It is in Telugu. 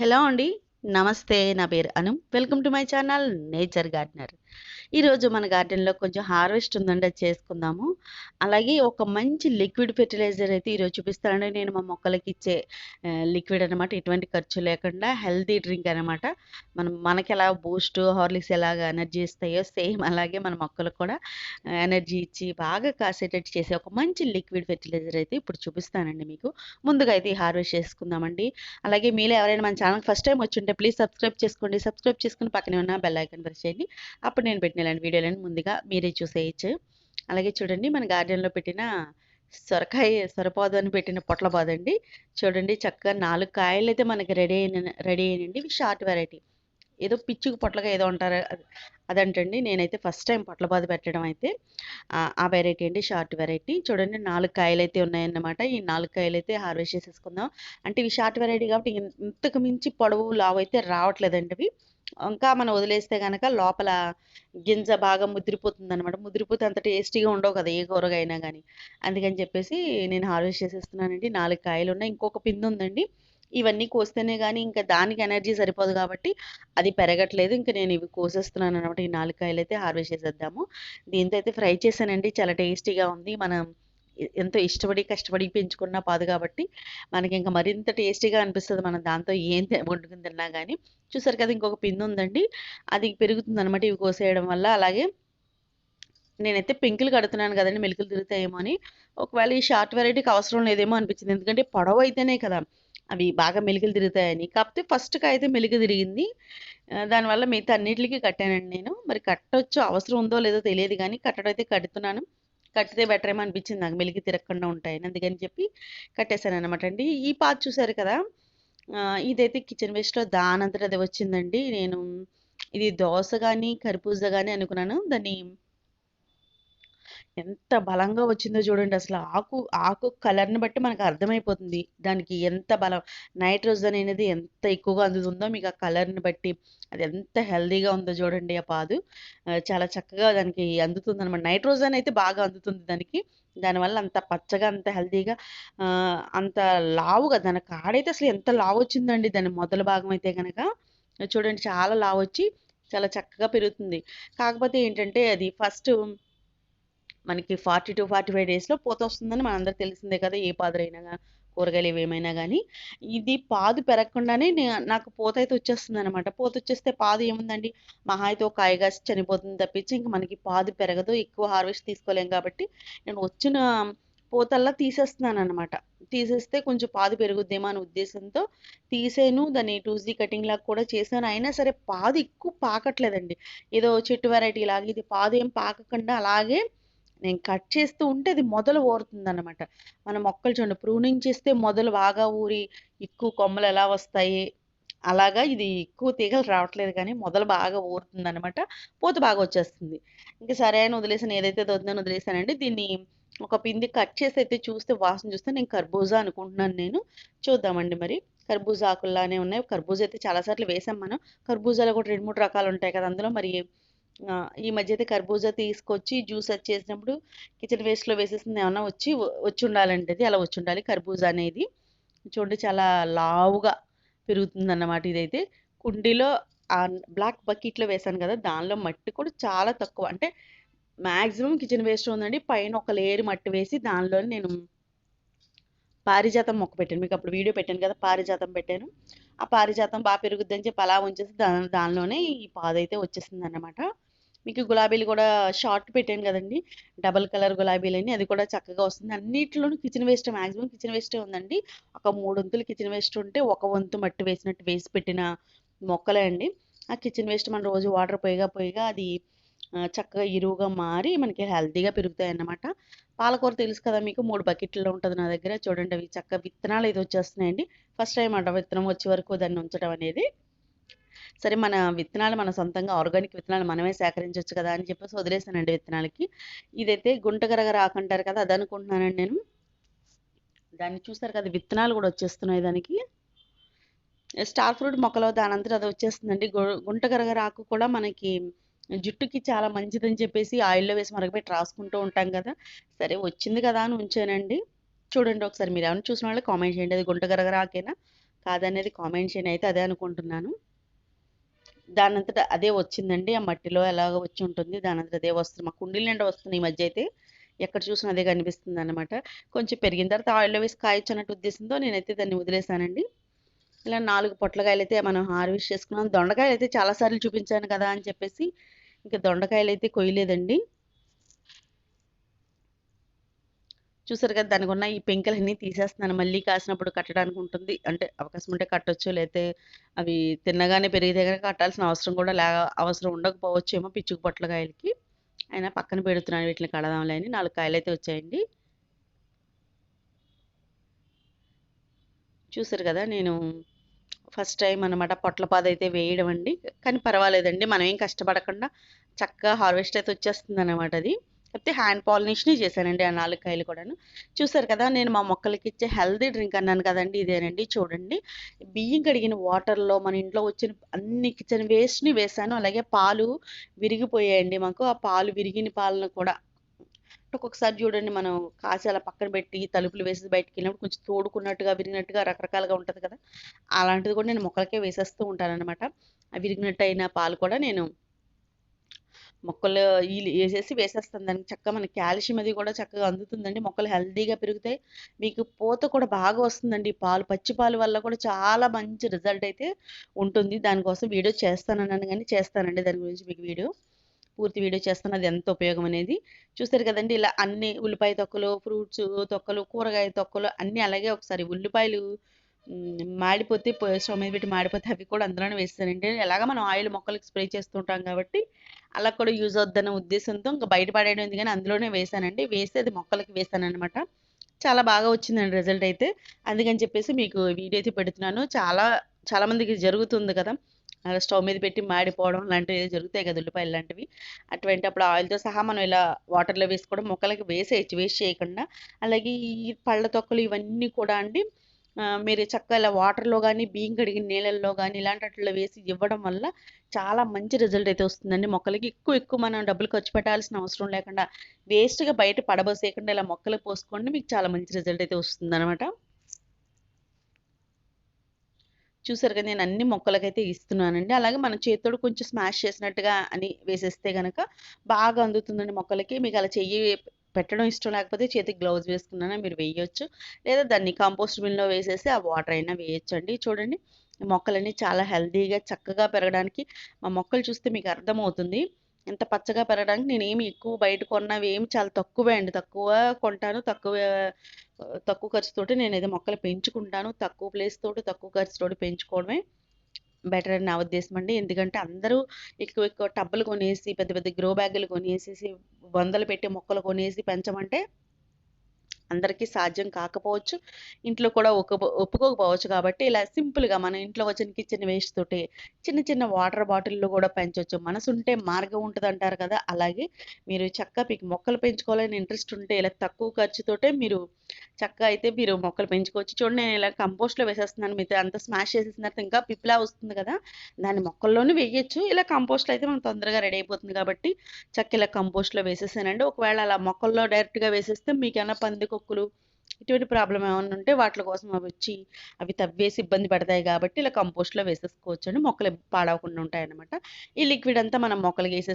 హలో అండి. నమస్తే నా పేరు Anu. Welcome to my channel nature gardener. ఈరోజు మన గార్డెన్లో కొంచెం హార్వెస్ట్ ఉందండి అది చేసుకుందాము. అలాగే ఒక మంచి లిక్విడ్ ఫెర్టిలైజర్ అయితే ఈరోజు చూపిస్తానండి. నేను మా మొక్కలకి ఇచ్చే లిక్విడ్ అనమాట ఎటువంటి ఖర్చు లేకుండా హెల్తీ డ్రింక్ అనమాట మనం మనకి ఎలా బూస్ట్ హార్లిక్స్ ఎలాగ ఎనర్జీ ఇస్తాయో సేమ్ అలాగే మన మొక్కలకు కూడా ఎనర్జీ ఇచ్చి బాగా కాసేటట్టు చేసే ఒక మంచి లిక్విడ్ ఫెర్టిలైజర్ అయితే ఇప్పుడు చూపిస్తానండి మీకు. ముందుగా అయితే హార్వెస్ట్ చేసుకుందామండి. అలాగే మీలో ఎవరైనా మన ఛానల్ ఫస్ట్ టైం వచ్చి ఉంటే ప్లీజ్ సబ్స్క్రైబ్ చేసుకోండి. సబ్స్క్రైబ్ చేసుకుని పక్కనే ఉన్న బెల్ ఐకన్ ప్రెస్ చేయండి. అప్పుడు నేను పెట్టిన ఇలాంటి వీడియోలను ముందుగా మీరే చూసేయచ్చు. అలాగే చూడండి మన గార్డెన్లో పెట్టిన సొరకాయ సొరపాదు అని పెట్టిన పొట్లపాదు అండి. చూడండి చక్కగా నాలుగు కాయలు అయితే మనకి రెడీ అయిన రెడీ అయినండి ఇవి షార్ట్ వెరైటీ. ఏదో పిచ్చుకు పొట్లగా ఏదో అంటారు అదంటండి. నేనైతే ఫస్ట్ టైం పొట్లపాదు పెట్టడం అయితే ఆ వెరైటీ అండి షార్ట్ వెరైటీ. చూడండి నాలుగు కాయలు అయితే ఉన్నాయన్నమాట. ఈ నాలుగు కాయలు అయితే హార్వెస్ట్ చేసేసుకుందాం. అంటే ఇవి షార్ట్ వెరైటీ కాబట్టి ఇంతకు మించి పొడవు లావు అయితే రావట్లేదండి అవి. ఇంకా మనం వదిలేస్తే కనుక లోపల గింజ బాగా ముదిరిపోతుంది అనమాట ముదిరిపోతే అంత టేస్టీగా ఉండవు కదా ఏ కూరగా అయినా కానీ అందుకని చెప్పేసి నేను హార్వెస్ట్ చేసేస్తున్నానండి. నాలుగు కాయలు ఉన్నాయి. ఇంకొక పిండి ఉందండి. ఇవన్నీ కోస్తేనే కానీ ఇంకా దానికి ఎనర్జీ సరిపోదు కాబట్టి అది పెరగట్లేదు. ఇంకా నేను ఇవి కోసేస్తున్నాను అనమాట ఈ నాలుగు కాయలు అయితే హార్వెస్ట్ చేసేద్దాము. దీంతో అయితే ఫ్రై చేశానండి. చాలా టేస్టీగా ఉంది. మనం ఎంతో ఇష్టపడి కష్టపడి పెంచుకున్న పాదు కాబట్టి మనకి ఇంకా మరింత టేస్టీగా అనిపిస్తుంది మనం దాంతో ఏం వండుకుని తిన్నా కానీ చూసారు కదా ఇంకొక పిండి ఉందండి. అది పెరుగుతుంది అనమాట ఇవి కోసేయడం వల్ల. అలాగే నేనైతే పెంకులు కడుతున్నాను కదండి మెలుకులు తిరుగుతాయేమో అని. ఒకవేళ ఈ షార్ట్ వెరైటీకి అవసరం లేదేమో అనిపించింది. ఎందుకంటే పొడవు అయితేనే కదా అవి బాగా మెలుగులు తిరుగుతాయని. కాకపోతే ఫస్ట్కి అయితే మెలుగు తిరిగింది. దానివల్ల మిగతా అన్నిటికీ కట్టానండి నేను. మరి కట్టవచ్చు అవసరం ఉందో లేదో తెలియదు కానీ కట్టడం అయితే కడుతున్నాను. కట్టితే బెటర్ ఏమో అనిపించింది నాకు. మెలిగి తిరగకుండా ఉంటాయని. అందుకని చెప్పి కట్టేశాను అనమాట అండి. ఈ పాత్ చూసారు కదా? ఇదైతే కిచెన్ వేస్ట్లో దానంతట అది వచ్చిందండి. నేను ఇది దోశ కానీ కర్బూజ కానీ అనుకున్నాను. దాన్ని ఎంత బలంగా వచ్చిందో చూడండి. అసలు ఆకు ఆకు కలర్ని బట్టి మనకు అర్థమైపోతుంది. దానికి ఎంత బలం నైట్రోజన్ అనేది ఎంత ఎక్కువగా అందుతుందో మీకు ఆ కలర్ని బట్టి అది ఎంత హెల్దీగా ఉందో చూడండి ఆ పాదు. చాలా చక్కగా దానికి అందుతుంది అనమాట నైట్రోజన్ అయితే బాగా అందుతుంది దానికి. దానివల్ల అంత పచ్చగా అంత హెల్దీగా అంత లావుగా దాని కాడైతే అసలు ఎంత లావు వచ్చిందండి దాని మొదల భాగం అయితే కనుక చూడండి చాలా లావు వచ్చి చాలా చక్కగా పెరుగుతుంది. కాకపోతే ఏంటంటే అది ఫస్ట్ మనకి ఫార్టీ టు ఫార్టీ ఫైవ్ డేస్లో పోత వస్తుందని మనందరూ తెలిసిందే కదా ఏ పాదురైనా కూరగాయలు ఏమైనా కానీ ఇది పాదు పెరగకుండానే నాకు పూత అయితే వచ్చేస్తుంది అనమాట పూత వచ్చేస్తే పాదు ఏముందండి? మహా అయితే ఒక కాయగాసి చనిపోతుంది తప్పించి ఇంకా మనకి పాదు పెరగదు ఎక్కువ హార్వెస్ట్ తీసుకోలేం కాబట్టి నేను వచ్చిన పూతల్లా తీసేస్తున్నాను అనమాట తీసేస్తే కొంచెం పాదు పెరుగుద్దేమో అనే ఉద్దేశంతో తీసాను. దాన్ని టూజీ కటింగ్ లాగా కూడా చేశాను. అయినా సరే పాదు ఎక్కువ పాకట్లేదండి. ఏదో చెట్టు వెరైటీ లాగా ఇది పాదు ఏం పాకకుండా అలాగే నేను కట్ చేస్తూ ఉంటే అది మొదలు ఊరుతుంది అనమాట మొక్కలు చూడండి ప్రూనింగ్ చేస్తే మొదలు బాగా ఊరి ఎక్కువ కొమ్మలు ఎలా వస్తాయి? అలాగా ఇది ఎక్కువ తీగలు రావట్లేదు కానీ మొదలు బాగా ఊరుతుంది అనమాట పూత బాగా వచ్చేస్తుంది. ఇంకా సరే అని వదిలేసాను ఏదైతే వద్దని వదిలేసానండి దీన్ని ఒక పిండి కట్ చేసి అయితే చూస్తే వాసన చూస్తే నేను కర్బూజా అనుకుంటున్నాను నేను. చూద్దామండి మరి. కర్బూజా ఆకుల్లానే ఉన్నాయి. కర్బూజా అయితే చాలాసార్లు వేసాం మనం. కర్బూజాలో కూడా రెండు మూడు రకాలు ఉంటాయి కదా అందులో. మరి ఈ మధ్య అయితే కర్బూజా తీసుకొచ్చి జ్యూస్ చేసినప్పుడు కిచెన్ వేస్ట్లో వేసేసింది ఏమన్నా వచ్చి వచ్చి ఉండాలంటే అది అలా వచ్చి ఉండాలి కర్బూజా అనేది. చూడండి చాలా లావుగా పెరుగుతుంది అన్నమాట ఇదైతే. కుండీలో ఆ బ్లాక్ బకెట్లో వేసాను కదా దానిలో మట్టి కూడా చాలా తక్కువ. అంటే మ్యాక్సిమం కిచెన్ వేస్ట్ ఉందండి. పైన ఒక లేయర్ మట్టి వేసి దానిలో నేను పారిజాతం మొక్క పెట్టాను. మీకు అప్పుడు వీడియో పెట్టాను కదా పారిజాతం పెట్టాను. ఆ పారిజాతం బాగా పెరుగుద్దని చెప్పి అలా ఉంచేసి దాని దానిలోనే ఈ పాదైతే వచ్చేసింది అన్నమాట మీకు గులాబీలు కూడా షార్ట్ పెట్టాను కదండి. డబల్ కలర్ గులాబీలని అది కూడా చక్కగా వస్తుంది. అన్నిట్లోనూ కిచెన్ వేస్ట్ మ్యాక్సిమం కిచెన్ వేస్టే ఉందండి. ఒక మూడు వంతులు కిచెన్ వేస్ట్ ఉంటే ఒక వంతు మట్టి వేసినట్టు వేసి పెట్టిన మొక్కలే అండి. ఆ కిచెన్ వేస్ట్ మన రోజు వాటర్ పోయిగా పోయిగా అది చక్కగా ఇరువుగా మారి మనకి హెల్తీగా పెరుగుతాయి అన్నమాట. పాలకూర తెలుసు కదా మీకు మూడు బకెట్లో ఉంటుంది నా దగ్గర. చూడండి అవి చక్కగా విత్తనాలు అయితే వచ్చేస్తున్నాయండి. ఫస్ట్ టైం అంట విత్తనం వచ్చే వరకు దాన్ని ఉంచడం అనేది. సరే మన విత్తనాలు మన సొంతంగా ఆర్గానిక్ విత్తనాలు మనమే సేకరించవచ్చు కదా అని చెప్పేసి వదిలేసానండి విత్తనాలకి. ఇదైతే గుంటగరగ రాకంటారు కదా అది అనుకుంటున్నానండి నేను. దాన్ని చూస్తారు కదా విత్తనాలు కూడా వచ్చేస్తున్నాయి దానికి. స్టార్ ఫ్రూట్ మొక్కలో దానంతరం అది వచ్చేస్తుందండి. గుంటగరగ రాకు కూడా మనకి జుట్టుకి చాలా మంచిదని చెప్పేసి ఆయిల్లో వేసి మరగపెట్టి రాసుకుంటూ ఉంటాం కదా. సరే వచ్చింది కదా అని ఉంచానండి. చూడండి ఒకసారి మీరు ఏమైనా చూసిన వాళ్ళు కామెంట్ చేయండి. అది గుంటగరగ రాకేనా? కాదనేది కామెంట్ చేయండి. అయితే అదే అనుకుంటున్నాను. దానంతట అదే వచ్చిందండి. ఆ మట్టిలో ఎలాగ వచ్చి ఉంటుంది దానంతట అదే వస్తుంది. మా కుండీల నిండా వస్తుంది ఈ మధ్య అయితే. ఎక్కడ చూసినా అదే కనిపిస్తుంది అనమాట కొంచెం పెరిగిన తర్వాత ఆయిల్లో వేసి కాయొచ్చు అన్నట్టు ఉద్దేశంతో నేనైతే దాన్ని వదిలేసానండి. ఇలా నాలుగు పొట్లకాయలు అయితే మనం హార్వెస్ట్ చేసుకున్నాం. దొండకాయలు అయితే చాలాసార్లు చూపించాను కదా అని చెప్పేసి ఇంకా దొండకాయలు అయితే కొయ్యలేదండి. చూసారు కదా దానికి ఉన్న ఈ పెంకలన్నీ తీసేస్తున్నాను. మళ్ళీ కాసినప్పుడు కట్టడానికి ఉంటుంది. అంటే అవకాశం ఉంటే కట్టొచ్చు లేతే అవి తిన్నగానే పెరిగితే కనుక కట్టాల్సిన అవసరం కూడా లే అవసరం ఉండకపోవచ్చేమో పిచ్చుకు పొట్లకాయలకి అయినా పక్కన పెడుతున్నాను వీటిని కడదాంలే అని. నాలుగు కాయలు అయితే వచ్చాయండి. చూసారు కదా నేను ఫస్ట్ టైం అనమాట పొట్లపాద అయితే వేయడం అండి. కానీ పర్వాలేదండి మనం ఏం కష్టపడకుండా చక్కగా హార్వెస్ట్ అయితే వచ్చేస్తుంది అనమాట అది. కాకపోతే హ్యాండ్ పాలినేషన్ చేశానండి ఆ నాలుగు కాయలు కూడాను. చూసారు కదా నేను మా మొక్కలకి ఇచ్చే హెల్దీ డ్రింక్ అన్నాను కదండి ఇదేనండి చూడండి. బియ్యం కడిగిన వాటర్లో మన ఇంట్లో వచ్చిన అన్ని కిచెన్ వేస్ట్ని వేసాను. అలాగే పాలు విరిగిపోయాయండి మాకు. ఆ పాలు విరిగిన పాలను కూడా ఒక్కొక్కసారి చూడండి మనం కాసి అలా పక్కన పెట్టి తలుపులు వేసి బయటికి వెళ్ళినప్పుడు కొంచెం తోడుకున్నట్టుగా విరిగినట్టుగా రకరకాలుగా ఉంటుంది కదా. అలాంటిది కూడా నేను మొక్కలకే వేసేస్తూ ఉంటాను అనమాట ఆ విరిగినట్టు అయిన పాలు కూడా నేను మొక్కలు ఈ- వేసేసి వేసేస్తాం. దానికి చక్కగా మనకి కాల్షియం అది కూడా చక్కగా అందుతుందండి. మొక్కలు హెల్తీగా పెరుగుతాయి. మీకు పూత కూడా బాగా వస్తుందండి. పాలు పచ్చి పాలు వల్ల కూడా చాలా మంచి రిజల్ట్ అయితే ఉంటుంది. దానికోసం వీడియో చేస్తానన్నాను కానీ చేస్తానండి దాని గురించి మీకు వీడియో. పూర్తి వీడియో చేస్తాను. అది ఎంత ఉపయోగం అనేది. చూస్తారు కదండి ఇలా అన్ని ఉల్లిపాయ తొక్కలు ఫ్రూట్స్ తొక్కలు కూరగాయ తొక్కలు అన్నీ అలాగే ఒకసారి ఉల్లిపాయలు మాడిపోతే స్టవ్ మీద పెట్టి మాడిపోతే అవి కూడా అందులోనే వేస్తానండి ఎలాగ మనం ఆయిల్ మొక్కలకి స్ప్రే చేస్తుంటాం కాబట్టి అలా కూడా యూజ్ అవుద్దన్న ఉద్దేశంతో ఇంకా బయట పడేయడం కానీ అందులోనే వేసానండి వేసి అది మొక్కలకి వేసాను అనమాట చాలా బాగా వచ్చిందండి రిజల్ట్ అయితే. అందుకని చెప్పేసి మీకు వీడియో అయితే పెడుతున్నాను. చాలా చాలామందికి జరుగుతుంది కదా. అలా స్టవ్ మీద పెట్టి మాడిపోవడం లాంటివి జరుగుతాయి కదా ఉల్లిపాయలు లాంటివి. అటువంటి అప్పుడు ఆయిల్తో సహా మనం ఇలా వాటర్లో వేసుకోవడం మొక్కలకి వేసేయచ్చు వేస్ట్ చేయకుండా. అలాగే ఈ పళ్ళ తొక్కలు ఇవన్నీ కూడా అండి మీరు చక్కగా ఇలా వాటర్లో కానీ బియ్యం కడిగిన నీళ్ళల్లో కానీ ఇలాంటి వాటిల్లో వేసి ఇవ్వడం వల్ల చాలా మంచి రిజల్ట్ అయితే వస్తుందండి. మొక్కలకి ఎక్కువ ఎక్కువ మనం డబ్బులు ఖర్చు పెట్టాల్సిన అవసరం లేకుండా వేస్ట్గా బయట పడబోసేయకుండా ఇలా మొక్కలు పోసుకోండి. మీకు చాలా మంచి రిజల్ట్ అయితే వస్తుందన్నమాట. చూసారు కదా నేను అన్ని మొక్కలకైతే ఇస్తున్నానండి. అలాగే మన చేతితోడు కొంచెం స్మాష్ చేసినట్టుగా అని వేసేస్తే కనుక బాగా అందుతుందండి మొక్కలకి. మీకు అలా చెయ్యి పెట్టడం ఇష్టం లేకపోతే చేతికి గ్లౌజ్ వేసుకున్నా మీరు వేయొచ్చు. లేదా దాన్ని కంపోస్ట్ బిన్లో వేసేసి ఆ వాటర్ అయినా వేయచ్చు అండి చూడండి మొక్కలన్నీ చాలా హెల్తీగా చక్కగా పెరగడానికి మా మొక్కలు చూస్తే మీకు అర్థమవుతుంది. ఎంత పచ్చగా పెరగడానికి నేను ఏమి ఎక్కువ బయట కొన్నవి ఏమి చాలా తక్కువే అండి. తక్కువ కొంటాను తక్కువ తక్కువ ఖర్చుతోటి నేను అయితే మొక్కలు పెంచుకుంటాను. తక్కువ ప్లేస్ తోటి తక్కువ ఖర్చుతోటి పెంచుకోవడమే. బెటర్ అని నా ఉద్దేశం అండి. ఎందుకంటే అందరూ ఎక్కువ ఎక్కువ టబ్బులు కొనేసి పెద్ద పెద్ద గ్రో బ్యాగులు కొనేసేసి వందలు పెట్టి మొక్కలు కొనేసి పెంచమంటే అందరికీ సాధ్యం కాకపోవచ్చు. ఇంట్లో కూడా ఒక్క ఒప్పుకోకపోవచ్చు కాబట్టి ఇలా సింపుల్గా మన ఇంట్లో వచ్చిన కిచెన్ వేస్ట్ తోటి చిన్న చిన్న వాటర్ బాటిల్లో కూడా పెంచవచ్చు మనసు ఉంటే మార్గం ఉంటుంది అంటారు కదా! అలాగే మీరు చక్కగా మీకు మొక్కలు పెంచుకోవాలని ఇంట్రెస్ట్ ఉంటే ఇలా తక్కువ ఖర్చుతోటే మీరు చక్కగా అయితే మీరు మొక్కలు పెంచుకోవచ్చు. చూడండి నేను ఇలా కంపోస్ట్లో వేసేస్తున్నాను. మీతో అంత స్మాష్ చేసేసిన తర్వాత ఇంకా పిప్లా వస్తుంది కదా! దాన్ని మొక్కల్లోనే వేయచ్చు. ఇలా కంపోస్ట్లో అయితే మనం తొందరగా రెడీ అయిపోతుంది కాబట్టి చక్క ఇలా కంపోస్ట్లో వేసేసానండి. ఒకవేళ అలా మొక్కల్లో డైరెక్ట్గా వేసేస్తే మీకు ఏమైనా పందికొక్కులు ఇటువంటి ప్రాబ్లం ఏమైనా ఉంటే వాటి కోసం అవి వచ్చి అవి తవ్వేసి ఇబ్బంది పడతాయి కాబట్టి ఇలా కంపోస్ట్లో వేసేసుకోవచ్చు అండి మొక్కలు పాడవకుండా ఉంటాయి అన్నమాట ఈ లిక్విడ్ అంతా మనం మొక్కలు వేసేసి